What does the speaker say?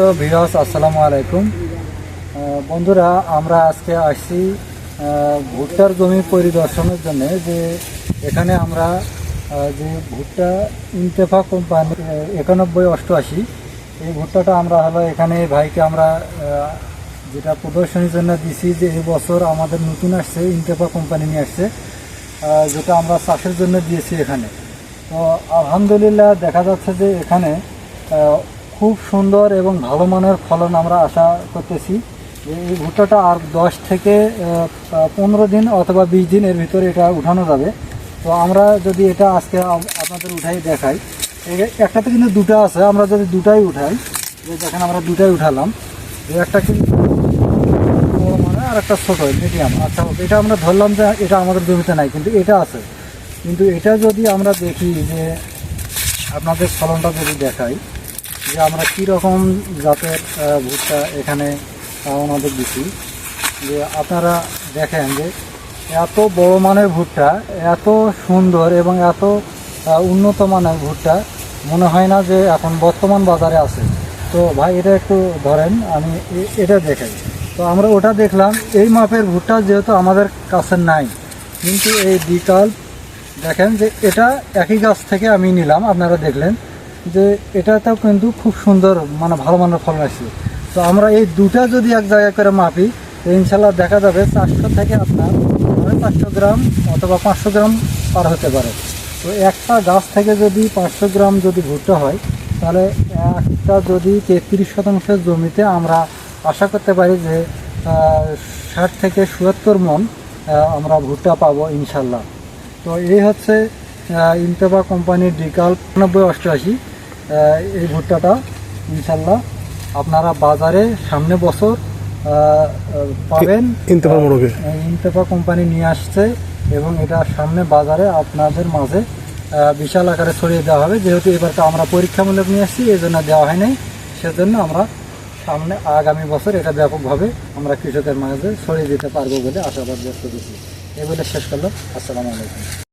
Viewers, আসসালামু আলাইকুম। বন্ধুরা, আমরা আজকে আসছি ভুট্টার জমি পরিদর্শনের জন্য যে এখানে আমরা যে ভুট্টা ইন্তেফা কোম্পানি একানব্বই অষ্টআশি, এই ভুট্টাটা আমরা হলো এখানে ভাইকে আমরা যেটা প্রদর্শনীর জন্য দিছি যে এই বছর আমাদের নতুন আসছে, ইন্তেফা কোম্পানি নিয়ে আসছে যেটা আমরা চাষের জন্য দিয়েছি এখানে। তো আলহামদুলিল্লাহ দেখা যাচ্ছে যে এখানে খুব সুন্দর এবং ভালো মানের ফলন আমরা আশা করতেছি। এই ভুট্টাটা আর দশ থেকে পনেরো দিন অথবা বিশ দিন এর ভিতরে এটা উঠানো যাবে। তো আমরা যদি এটা আজকে আপনাদের উঠাই দেখাই। একটাতে কিন্তু দুটো আছে, আমরা যদি দুটাই উঠাই যে দেখেন আমরা দুটাই উঠালাম। একটা কিন্তু বড় মানে আর একটা ছোট মিডিয়াম আচ্ছা এটা আমরা ধরলাম যে এটা আমাদের জমিতে নাই, কিন্তু এটা আছে। কিন্তু এটা যদি আমরা দেখি যে আপনাদের ফলনটা যদি দেখাই যে আমরা কী রকম জাতের ভুট্টা এখানে ওনাদের দিচ্ছি যে আপনারা দেখেন যে এত বড় মানের ভুট্টা, এত সুন্দর এবং এত উন্নত মানের ভুট্টা, মনে হয় না যে এখন বর্তমান বাজারে আছে। তো ভাই, এটা একটু ধরেন, আমি এটা দেখাই। তো আমরা ওটা দেখলাম, এই মাপের ভুট্টা যেহেতু আমাদের কাছে নাই, কিন্তু এই বিকাল দেখেন যে এটা একই গাছ থেকে আমি নিলাম, আপনারা দেখলেন। যে এটাতেও কিন্তু খুব সুন্দর মানে ভালো মানের ফলন আসছে। তো আমরা এই দুটা যদি এক জায়গায় করে মাপি ইনশাল্লাহ দেখা যাবে চারশো থেকে আপনার সাড়ে চারশো গ্রাম অথবা পাঁচশো গ্রাম পার হতে পারে। তো একটা গাছ থেকে যদি পাঁচশো গ্রাম যদি ভুট্টা হয় তাহলে একটা যদি তেত্রিশ শতাংশের জমিতে আমরা আশা করতে পারি যে ষাট থেকে সুয়াত্তর মন আমরা ভুট্টা পাবো ইনশাল্লাহ। তো এই হচ্ছে আহ, কোম্পানির ডিকাল নব্বই অষ্টআশি। এই ভুট্টাটা ইনশাল্লাহ আপনারা বাজারে সামনে বছর পাবেন। ইন্তেফা মোড়কে। ইন্তেফা কোম্পানি নিয়ে আসছে এবং এটা সামনে বাজারে আপনাদের মাঝে বিশাল আকারে ছড়িয়ে দেওয়া হবে। যেহেতু এবারটা আমরা পরীক্ষামূলক নিয়ে আসছি এই জন্য দেওয়া হয় নাই। সেজন্য আমরা সামনে আগামী বছর এটা ব্যাপকভাবে আমরা কৃষকের মাঝে ছড়িয়ে দিতে পারব বলে আশাবাদ ব্যক্ত করছি। এই বলে শেষ করল আসসালামু আলাইকুম।